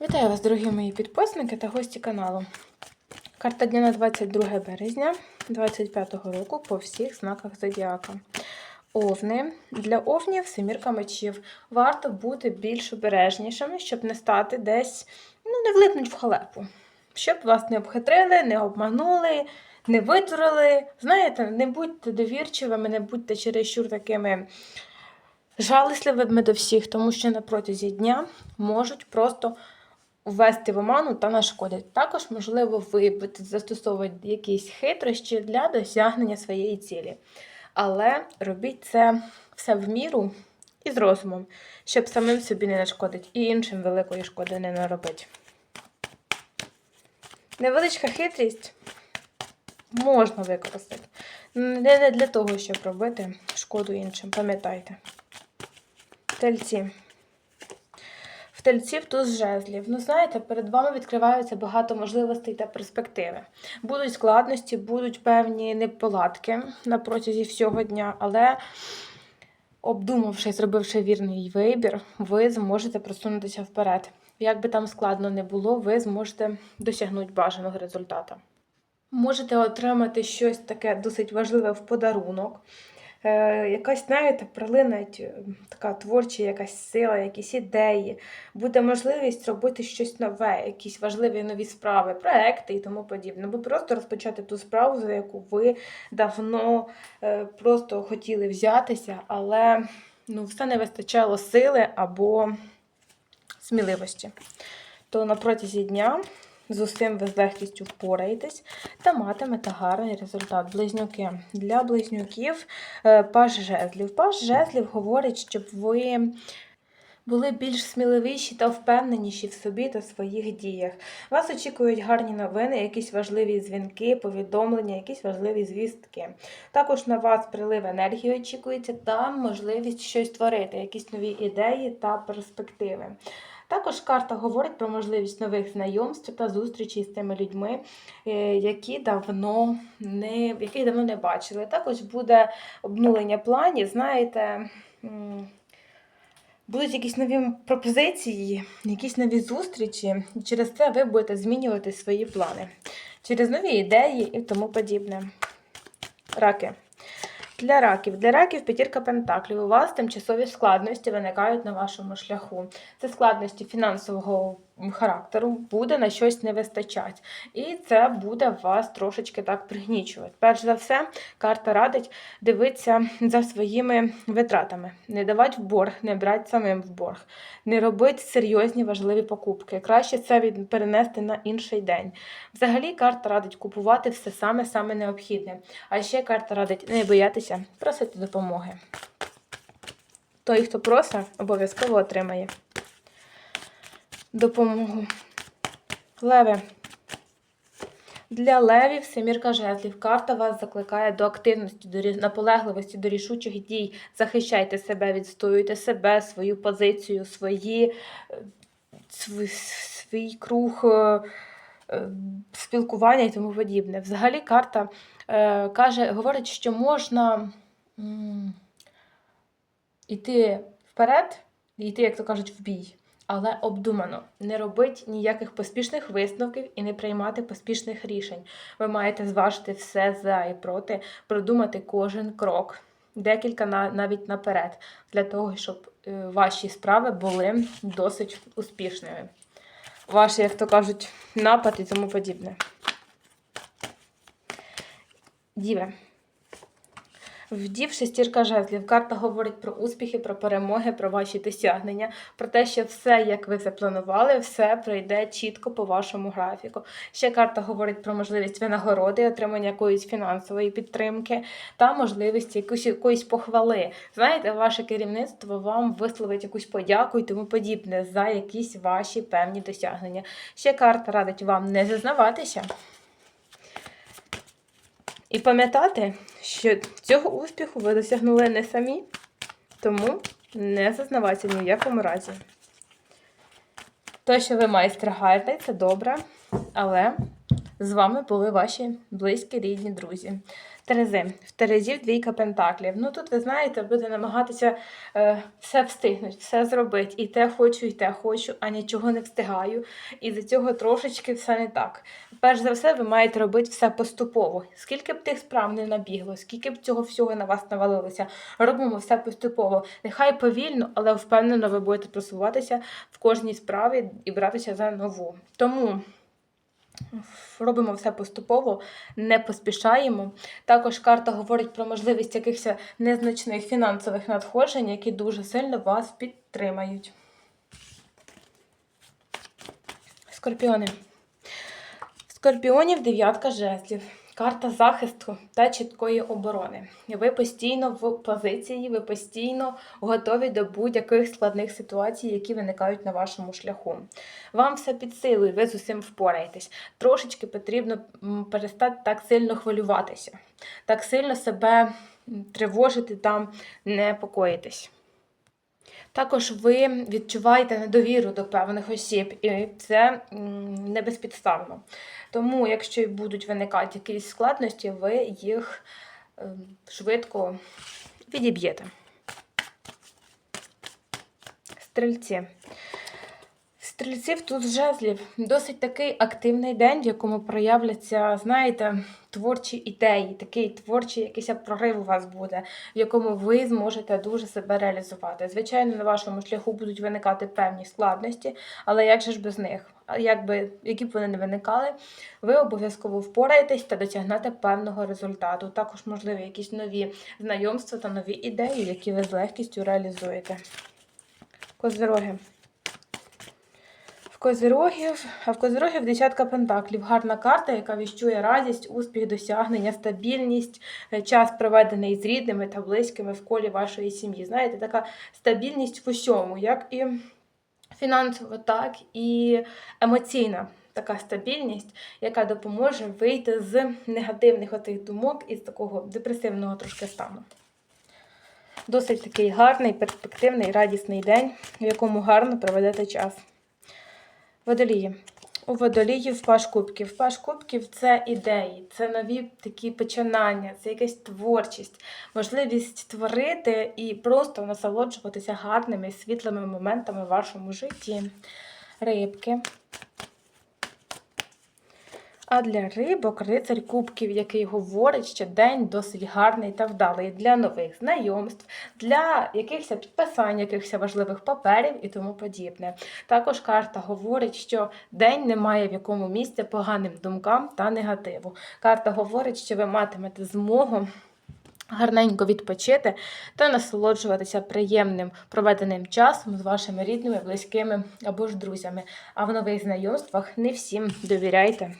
Вітаю вас, дорогі мої підписники та гості каналу. Карта дня на 22 березня 2025 року по всіх знаках зодіака. Овни. Для овнів семірка мечів. Варто бути більш обережнішими, щоб не стати десь, ну, не влипнуть в халепу. Щоб вас не обхитрили, не обманули, не витворили. Знаєте, не будьте довірчивими, не будьте чересчур такими жалісливими до всіх, тому що на протязі дня можуть просто ввести в оману та нашкодять. Також, можливо, ви застосовувати якісь хитрощі для досягнення своєї цілі. Але робіть це все в міру і з розумом, щоб самим собі не нашкодить і іншим великої шкоди не наробить. Невеличка хитрість можна використати. Не для того, щоб робити шкоду іншим, пам'ятайте. Тельці. В тельців туз жезлів. Ну, знаєте, перед вами відкриваються багато можливостей та перспективи. Будуть складності, будуть певні неполадки на протязі всього дня, але обдумавши, зробивши вірний вибір, ви зможете просунутися вперед. Як би там складно не було, ви зможете досягнути бажаного результату. Можете отримати щось таке досить важливе в подарунок. Е, якась, знаєте, прилинить е, така творча якась сила, якісь ідеї, буде можливість робити щось нове, якісь важливі нові справи, проекти і тому подібне. Або просто розпочати ту справу, за яку ви давно е, просто хотіли взятися, але ну, все не вистачало сили або сміливості. То на протязі дня з усім ви з легкістю впораєтесь та матимете гарний результат. Близнюки. Для близнюків е, паж жезлів. Паж жезлів говорить, щоб ви були більш сміливіші та впевненіші в собі та своїх діях. Вас очікують гарні новини, якісь важливі дзвінки, повідомлення, якісь важливі звістки. Також на вас прилив енергії очікується та можливість щось творити, якісь нові ідеї та перспективи. Також карта говорить про можливість нових знайомств та зустрічей з тими людьми, е, які давно не, яких давно не бачили. Також буде обнулення планів, знаєте. Будуть якісь нові пропозиції, якісь нові зустрічі, і через це ви будете змінювати свої плани через нові ідеї і тому подібне. Раки. Для раків. Для раків п'ятірка пентаклів. У вас тимчасові складності виникають на вашому шляху. Це складності фінансового характеру, буде на щось не вистачати. І це буде вас трошечки так пригнічувати. Перш за все, карта радить дивитися за своїми витратами, не давати в борг, не брати самим в борг, не робити серйозні важливі покупки. Краще це перенести на інший день. Взагалі, карта радить купувати все саме-саме необхідне. А ще карта радить не боятися просити допомоги. Той, хто просить, обов'язково отримає допомогу. Леви. Для левів семірка жезлів. Карта вас закликає до активності, до наполегливості, до рішучих дій. Захищайте себе, відстоюйте себе, свою позицію, свої, е, свій, свій круг е, е, спілкування і тому подібне. Взагалі, карта е, каже, говорить, що можна йти вперед, йти, як то кажуть, в бій. Але обдумано, не робить ніяких поспішних висновків і не приймати поспішних рішень. Ви маєте зважити все за і проти, продумати кожен крок, декілька навіть наперед, для того, щоб е, ваші справи були досить успішними. Ваші, як то кажуть, напад і тому подібне. Діве. Вдів шестірка жезлів. Карта говорить про успіхи, про перемоги, про ваші досягнення, про те, що все, як ви запланували, все пройде чітко по вашому графіку. Ще карта говорить про можливість винагороди, отримання якоїсь фінансової підтримки та можливість якоїсь, якоїсь похвали. Знаєте, ваше керівництво вам висловить якусь подяку і тому подібне за якісь ваші певні досягнення. Ще карта радить вам не зазнаватися. І пам'ятати, що цього успіху ви досягнули не самі, тому не зазнавайтеся ні в якому разі. Те, що ви майстер гарний, це добре, але з вами були ваші близькі, рідні, друзі. Терези. В Терезів двійка пентаклів. Ну тут, ви знаєте, буде намагатися е, все встигнути, все зробити. І те хочу, і те хочу, а нічого не встигаю. І за цього трошечки все не так. Перш за все, ви маєте робити все поступово. Скільки б тих справ не набігло, скільки б цього всього на вас навалилося, робимо все поступово. Нехай повільно, але впевнено ви будете просуватися в кожній справі і братися за нову. Тому робимо все поступово, не поспішаємо. Також карта говорить про можливість якихось незначних фінансових надходжень, які дуже сильно вас підтримають. Скорпіони. Скорпіонів дев'ятка жезлів. Карта захисту та чіткої оборони. Ви постійно в позиції, ви постійно готові до будь-яких складних ситуацій, які виникають на вашому шляху. Вам все під силою, ви з усім впораєтесь. Трошечки потрібно перестати так сильно хвилюватися, так сильно себе тривожити та непокоїтесь. Також ви відчуваєте недовіру до певних осіб, і це не безпідставно. Тому, якщо будуть виникати якісь складності, ви їх е, швидко відіб'єте. Стрільці. Стрільців тут з жезлів досить такий активний день, в якому проявляться, знаєте, творчі ідеї, такий творчий якийсь прорив у вас буде, в якому ви зможете дуже себе реалізувати. Звичайно, на вашому шляху будуть виникати певні складності, але як же ж без них? Якби, які б вони не виникали, ви обов'язково впораєтесь та досягнете певного результату. Також можливі якісь нові знайомства та нові ідеї, які ви з легкістю реалізуєте. Козироги. Козирогів, а в козирогів десятка пентаклів. Гарна карта, яка віщує радість, успіх, досягнення, стабільність, е, час проведений з рідними та близькими в колі вашої сім'ї. Знаєте, така стабільність в усьому, як і фінансово, так і емоційна. Така стабільність, яка допоможе вийти з негативних отих думок і з такого депресивного трошки стану. Досить такий гарний, перспективний, радісний день, в якому гарно проведете час. Водолії. У водоліїв паш кубків. Паш кубків це ідеї, це нові такі починання, це якась творчість, можливість творити і просто насолоджуватися гарними світлими моментами в вашому житті. Рибки. А для рибок рицарь кубків, який говорить, що день досить гарний та вдалий для нових знайомств, для якихось підписань, якихось важливих паперів і тому подібне. Також карта говорить, що день не має в якому місці поганим думкам та негативу. Карта говорить, що ви матимете змогу. Гарненько відпочити та насолоджуватися приємним проведеним часом з вашими рідними, близькими або ж друзями. А в нових знайомствах не всім довіряйте.